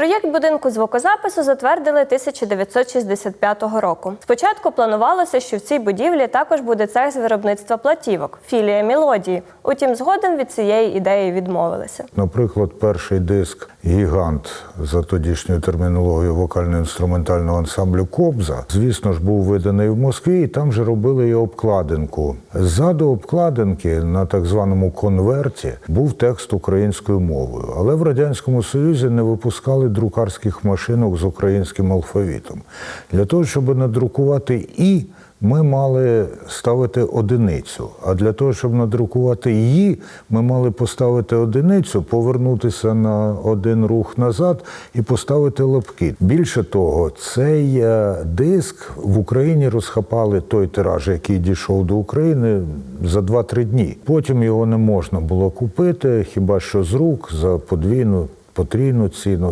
Проєкт будинку звукозапису затвердили 1965 року. Спочатку планувалося, що в цій будівлі також буде цех з виробництва платівок, філія мелодії. Утім, згодом від цієї ідеї відмовилися. Наприклад, перший диск Гігант за тодішньою термінологією вокально-інструментального ансамблю Кобза, звісно ж, був виданий в Москві, і там же робили і обкладинку. Ззаду обкладинки на так званому конверті був текст українською мовою, але в радянському союзі не випускали друкарських машинок з українським алфавітом. Для того, щоб надрукувати і ми мали ставити одиницю. А для того, щоб надрукувати її, ми мали поставити одиницю, повернутися на один рух назад і поставити лапки. Більше того, цей е, диск в Україні розхапали той тираж, який дійшов до України за 2-3 дні. Потім його не можна було купити, хіба що з рук за подвійну, потрійну ціну.